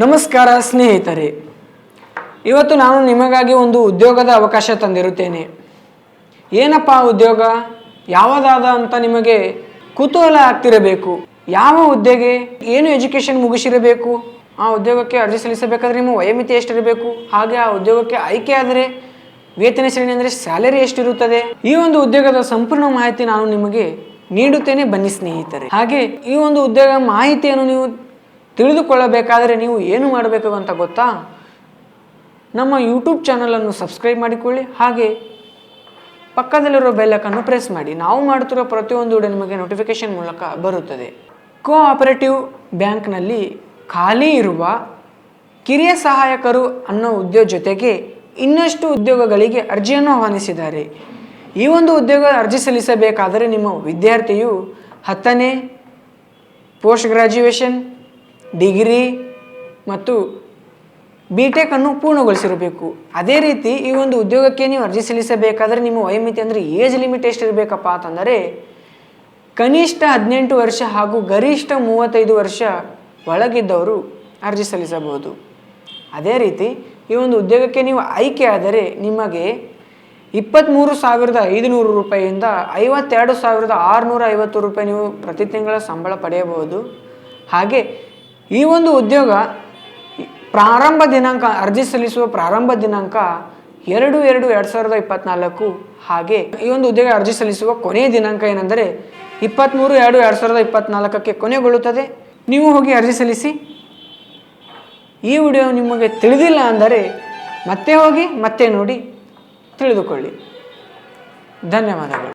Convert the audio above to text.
ನಮಸ್ಕಾರ ಸ್ನೇಹಿತರೆ. ಇವತ್ತು ನಾನು ನಿಮಗಾಗಿ ಒಂದು ಉದ್ಯೋಗದ ಅವಕಾಶ ತಂದಿರುತ್ತೇನೆ. ಏನಪ್ಪ ಉದ್ಯೋಗ? ಯಾವುದಾದ ಅಂತ ನಿಮಗೆ ಕುತೂಹಲ ಆಗ್ತಿರಬೇಕು. ಯಾವ ಹುದ್ದೆಗೆ ಏನು ಎಜುಕೇಷನ್ ಮುಗಿಸಿರಬೇಕು? ಆ ಉದ್ಯೋಗಕ್ಕೆ ಅರ್ಜಿ ಸಲ್ಲಿಸಬೇಕಾದ್ರೆ ನಿಮ್ಮ ವಯೋಮಿತಿ ಎಷ್ಟಿರಬೇಕು? ಹಾಗೆ ಆ ಉದ್ಯೋಗಕ್ಕೆ ಆಯ್ಕೆ ಆದರೆ ವೇತನ ಶ್ರೇಣಿ ಅಂದರೆ ಸ್ಯಾಲರಿ ಎಷ್ಟಿರುತ್ತದೆ? ಈ ಒಂದು ಉದ್ಯೋಗದ ಸಂಪೂರ್ಣ ಮಾಹಿತಿ ನಾನು ನಿಮಗೆ ನೀಡುತ್ತೇನೆ ಬನ್ನಿ ಸ್ನೇಹಿತರೆ. ಹಾಗೆ ಈ ಒಂದು ಉದ್ಯೋಗ ಮಾಹಿತಿಯನ್ನು ನೀವು ತಿಳಿದುಕೊಳ್ಳಬೇಕಾದರೆ ನೀವು ಏನು ಮಾಡಬೇಕು ಅಂತ ಗೊತ್ತಾ? ನಮ್ಮ ಯೂಟ್ಯೂಬ್ ಚಾನಲನ್ನು ಸಬ್ಸ್ಕ್ರೈಬ್ ಮಾಡಿಕೊಳ್ಳಿ, ಹಾಗೆ ಪಕ್ಕದಲ್ಲಿರೋ ಬೆಲ್ಲಕ್ಕನ್ನು ಪ್ರೆಸ್ ಮಾಡಿ. ನಾವು ಮಾಡುತ್ತಿರೋ ಪ್ರತಿಯೊಂದು ವಿಡಿಯೋ ನಿಮಗೆ ನೋಟಿಫಿಕೇಶನ್ ಮೂಲಕ ಬರುತ್ತದೆ. ಕೋಆಪರೇಟಿವ್ ಬ್ಯಾಂಕ್ನಲ್ಲಿ ಖಾಲಿ ಇರುವ ಕಿರಿಯ ಸಹಾಯಕರು ಅನ್ನೋ ಉದ್ಯೋಗ ಜೊತೆಗೆ ಇನ್ನಷ್ಟು ಉದ್ಯೋಗಗಳಿಗೆ ಅರ್ಜಿಯನ್ನು ಆಹ್ವಾನಿಸಿದ್ದಾರೆ. ಈ ಒಂದು ಉದ್ಯೋಗ ಅರ್ಜಿ ಸಲ್ಲಿಸಬೇಕಾದರೆ ನಿಮ್ಮ ವಿದ್ಯಾರ್ಥಿಯು ಹತ್ತನೇ ಪೋಸ್ಟ್ ಗ್ರ್ಯಾಜುಯೇಷನ್ ಡಿಗ್ರಿ ಮತ್ತು ಬಿ ಟೆಕನ್ನು ಪೂರ್ಣಗೊಳಿಸಿರಬೇಕು. ಅದೇ ರೀತಿ ಈ ಒಂದು ಉದ್ಯೋಗಕ್ಕೆ ನೀವು ಅರ್ಜಿ ಸಲ್ಲಿಸಬೇಕಾದರೆ ನಿಮ್ಮ ವಯೋಮಿತಿ ಅಂದರೆ ಏಜ್ ಲಿಮಿಟ್ ಎಷ್ಟು ಇರಬೇಕಪ್ಪ ಅಂತಂದರೆ ಕನಿಷ್ಠ ಹದಿನೆಂಟು ವರ್ಷ ಹಾಗೂ ಗರಿಷ್ಠ ಮೂವತ್ತೈದು ವರ್ಷ ಒಳಗಿದ್ದವರು ಅರ್ಜಿ ಸಲ್ಲಿಸಬಹುದು. ಅದೇ ರೀತಿ ಈ ಒಂದು ಉದ್ಯೋಗಕ್ಕೆ ನೀವು ಆಯ್ಕೆ ಆದರೆ ನಿಮಗೆ ಇಪ್ಪತ್ತ್ಮೂರು ಸಾವಿರದ ಐದುನೂರು ರೂಪಾಯಿಯಿಂದ ಐವತ್ತೆರಡು ಸಾವಿರದ ಆರುನೂರ ಐವತ್ತು ರೂಪಾಯಿ ನೀವು ಪ್ರತಿ ತಿಂಗಳ ಸಂಬಳ ಪಡೆಯಬಹುದು. ಹಾಗೆ ಈ ಒಂದು ಉದ್ಯೋಗ ಪ್ರಾರಂಭ ದಿನಾಂಕ, ಅರ್ಜಿ ಸಲ್ಲಿಸುವ ಪ್ರಾರಂಭ ದಿನಾಂಕ ಎರಡು ಎರಡು ಎರಡು ಸಾವಿರದ ಇಪ್ಪತ್ನಾಲ್ಕು ಹಾಗೆ ಈ ಒಂದು ಉದ್ಯೋಗ ಅರ್ಜಿ ಸಲ್ಲಿಸುವ ಕೊನೆಯ ದಿನಾಂಕ ಏನೆಂದರೆ ಇಪ್ಪತ್ತ್ಮೂರು ಎರಡು ಎರಡು ಸಾವಿರದ ಇಪ್ಪತ್ನಾಲ್ಕಕ್ಕೆ ಕೊನೆಗೊಳ್ಳುತ್ತದೆ. ನೀವು ಹೋಗಿ ಅರ್ಜಿ ಸಲ್ಲಿಸಿ. ಈ ವಿಡಿಯೋ ನಿಮಗೆ ತಿಳಿದಿಲ್ಲ ಅಂದರೆ ಮತ್ತೆ ಹೋಗಿ, ಮತ್ತೆ ನೋಡಿ ತಿಳಿದುಕೊಳ್ಳಿ. ಧನ್ಯವಾದಗಳು.